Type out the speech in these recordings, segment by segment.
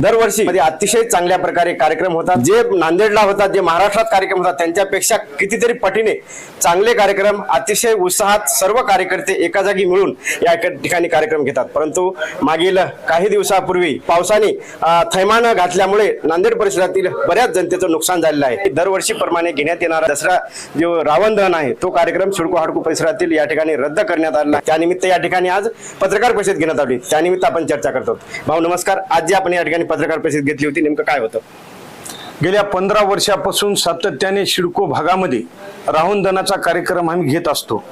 दरवर्षी. मध्ये अतिशय चांगल्या प्रकारे कार्यक्रम होतात. जे नांदेडला होतात जे महाराष्ट्रात कार्यक्रम होतात त्यांच्यापेक्षा कितीतरी पटीने चांगले कार्यक्रम अतिशय उत्साहात सर्व कार्यकर्ते एका जागी मिळून या ठिकाणी कार्यक्रम घेतात. परंतु मागील काही दिवसापूर्वी पावसाने थैमान घातल्यामुळे नांदेड परिसरातील बऱ्याच जनतेचं नुकसान झालेलं आहे. दरवर्षीप्रमाणे घेण्यात येणारा दसरा जो रावण दहन आहे तो कार्यक्रम शिडको हाडको परिसरातील या ठिकाणी रद्द करण्यात आला. त्यानिमित्त या ठिकाणी आज पत्रकार परिषद घेण्यात आली. त्यानिमित्त आपण चर्चा करतो भाऊ नमस्कार. आज जे आपण या ठिकाणी पत्रकार परिषद घेतली होती नेमकं काय होतं? गेल्या पंधरा वर्षापासून सातत्याने शिडको भागामध्ये रावणधनाचा कार्यक्रम आम्ही घेत असतो.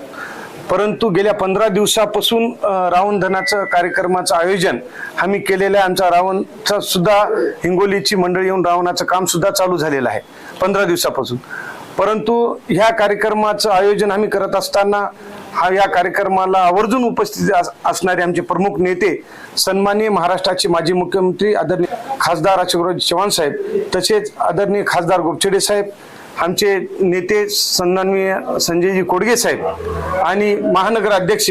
परंतु गेल्या पंधरा दिवसापासून रावणधनाचं कार्यक्रमाचं आयोजन आम्ही केलेलं आहे. आमचा रावणचा सुद्धा हिंगोलीची मंडळी येऊन रावणाचं काम सुद्धा चालू झालेलं आहे पंधरा दिवसापासून. परंतु ह्या कार्यक्रमाचं आयोजन आम्ही करत असताना हा या कार्यक्रमाला आवर्जून उपस्थित अस- असणारे आमचे प्रमुख नेते सन्माननीय महाराष्ट्राचे माजी मुख्यमंत्री आदरणीय खासदार अशोकराव चव्हाण साहेब तसेच आदरणीय खासदार गोपछडे साहेब आमचे नेते सन्माननीय संजयजी कोडगे साहेब आणि महानगर अध्यक्ष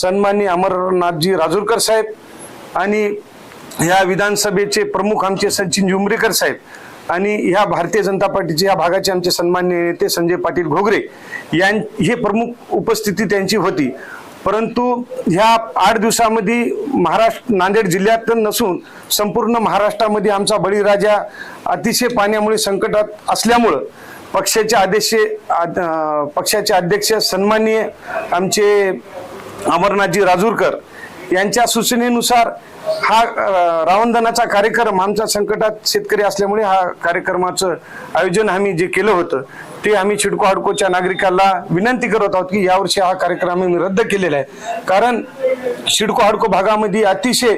सन्माननीय अमरनाथजी राजूरकर साहेब आणि ह्या विधानसभेचे प्रमुख आमचे सचिन जुमरेकर साहेब आणि ह्या भारतीय जनता पार्टीचे या भागाचे आमचे सन्मान्य नेते संजय पाटील घोगरे यां हे प्रमुख उपस्थिती त्यांची होती. परंतु ह्या आठ दिवसामध्ये महाराष्ट्र नांदेड जिल्ह्यात नसून संपूर्ण महाराष्ट्रामध्ये आमचा बळीराजा अतिशय पाण्यामुळे संकटात असल्यामुळं पक्षाचे आदेश आद- पक्षाचे अध्यक्ष सन्माननीय आमचे अमरनाथजी राजूरकर यांच्या सूचनेनुसार हा अं, कार्यक्रम आमच्या संकटात शेतकरी असल्यामुळे हा कार्यक्रमाचं आयोजन आम्ही जे केलं होतं ते आम्ही चिडको हाडकोच्या नागरिकाला विनंती करत आहोत की यावर्षी हा कार्यक्रम आम्ही रद्द केलेला आहे. कारण शिडको हाडको भागामध्ये अतिशय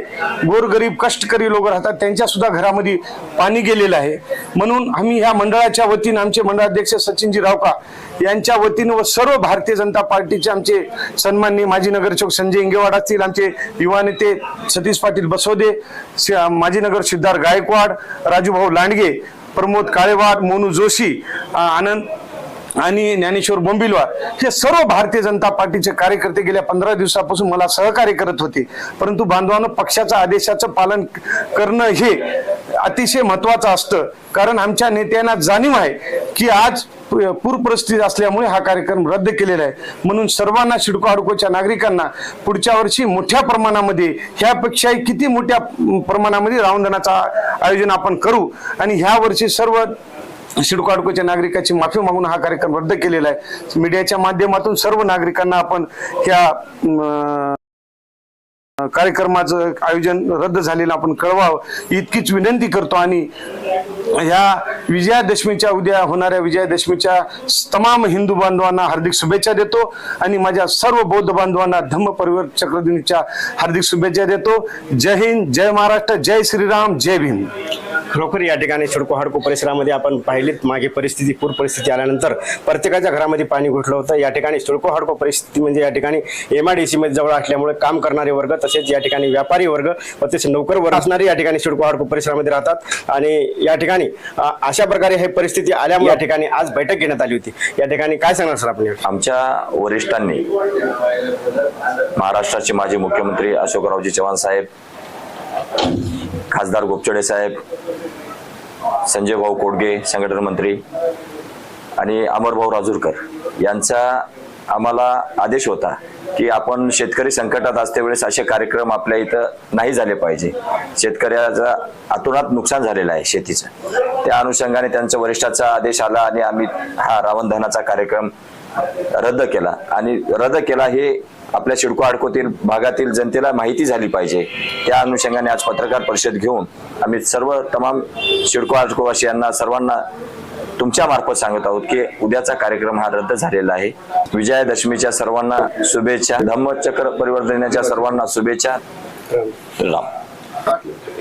गोरगरीब कष्टकरी लोक राहतात त्यांच्या सुद्धा घरामध्ये पाणी गेलेलं आहे. म्हणून आम्ही ह्या मंडळाच्या वतीनं आमचे मंडळाध्यक्ष सचिनजी रावका यांच्या वतीनं व सर्व भारतीय जनता पार्टीचे आमचे सन्माननीय माजी नगरसेवक संजय इंगेवाड असतील आमचे युवा नेते सतीश पाटील बसवदे माजी नगर सिद्धार्थ गायकवाड राजूभाऊ लांडगे प्रमोद काळेवाड मोनू जोशी आनंद आणि ज्ञानेश्वर बोंबिलवार हे सर्व भारतीय जनता पार्टीचे कार्यकर्ते गेल्या पंधरा दिवसापासून मला सहकार्य करत होते. परंतु बांधवानं पक्षाच्या आदेशाचं पालन करणं हे अतिशय महत्वाचं असतं. कारण आमच्या नेत्यांना जाणीव आहे की आज पूरपरिस्थिती असल्यामुळे हा कार्यक्रम रद्द केलेला आहे. म्हणून सर्वांना शिडको हाडकोच्या नागरिकांना पुढच्या वर्षी मोठ्या प्रमाणामध्ये ह्यापेक्षाही किती मोठ्या प्रमाणामध्ये रावणधनाचा आयोजन आपण करू. आणि ह्या वर्षी सर्व शिडको अडकोच्या नागरिकाची माफी मागून हा कार्यक्रम रद्द केलेला आहे. मीडियाच्या माध्यमातून सर्व नागरिकांना आपण ह्या कार्यक्रमाचं आयोजन रद्द झालेलं आपण कळवावं इतकीच विनंती करतो. आणि ह्या विजयादशमीच्या उद्या होणाऱ्या विजयादशमीच्या तमाम हिंदू बांधवांना हार्दिक शुभेच्छा देतो आणि माझ्या सर्व बौद्ध बांधवांना धम्म परिवार चक्रदिनीच्या हार्दिक शुभेच्छा देतो. जय हिंद जय महाराष्ट्र जय श्रीराम जय भीम. खरोखर या ठिकाणी शिडको हाडको परिसरामध्ये आपण पाहिलीत. मागे परिस्थिती पूर परिस्थिती आल्यानंतर प्रत्येकाच्या घरामध्ये पाणी घुटलं होतं. या ठिकाणी शिडको हाडको परिस्थिती म्हणजे या ठिकाणी एम आय डी मध्ये जवळ असल्यामुळे काम करणारे वर्ग तसेच या ठिकाणी व्यापारी वर्ग व तसेच नोकर वर्ग असणारे या ठिकाणी शिडको हाडको परिसरामध्ये राहतात. आणि या ठिकाणी अशा प्रकारे हे परिस्थिती आल्यामुळे या ठिकाणी आज बैठक घेण्यात आली होती. या ठिकाणी काय सांगणार सर आपण आमच्या वरिष्ठांनी महाराष्ट्राचे माजी मुख्यमंत्री अशोकरावजी चव्हाण साहेब खासदार गोपचडे साहेब संजय भाऊ कोडगे संघटन मंत्री आणि अमरभाऊ राजूरकर यांचा आम्हाला आदेश होता की आपण शेतकरी संकटात असते वेळेस असे कार्यक्रम आपल्या इथं नाही झाले पाहिजे. शेतकऱ्याचा अतोनात नुकसान झालेलं आहे शेतीचं. त्या अनुषंगाने त्यांचा वरिष्ठाचा आदेश आला आणि आम्ही हा रावणधनाचा कार्यक्रम रद्द केला. आणि रद्द केला हे आपल्या शिडको अडकोतील भागातील जनतेला माहिती झाली पाहिजे. त्या अनुषंगाने आज पत्रकार परिषद घेऊन आम्ही सर्व तमाम शिडको अडकोवासियांना सर्वांना तुमच्या मार्फत सांगत आहोत की उद्याचा कार्यक्रम हा रद्द झालेला आहे. विजयादशमीच्या सर्वांना शुभेच्छा धम्मचक्र परिवर्तनाच्या सर्वांना शुभेच्छा. राम.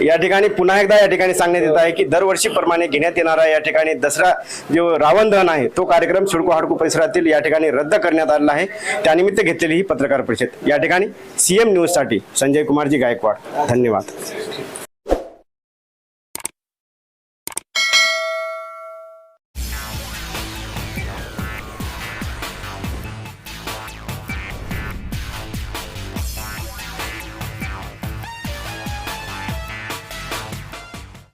या ठिकाणी पुन्हा एकदा या ठिकाणी सांगण्यात येत आहे की दरवर्षीप्रमाणे घेण्यात येणारा या ठिकाणी दसरा जो रावण दहन आहे तो कार्यक्रम सिडको हाडको परिसरातील या ठिकाणी रद्द करण्यात आलेला आहे. त्यानिमित्त घेतलेली ही पत्रकार परिषद. या ठिकाणी सीएम न्यूजसाठी संजय कुमारजी गायकवाड. धन्यवाद.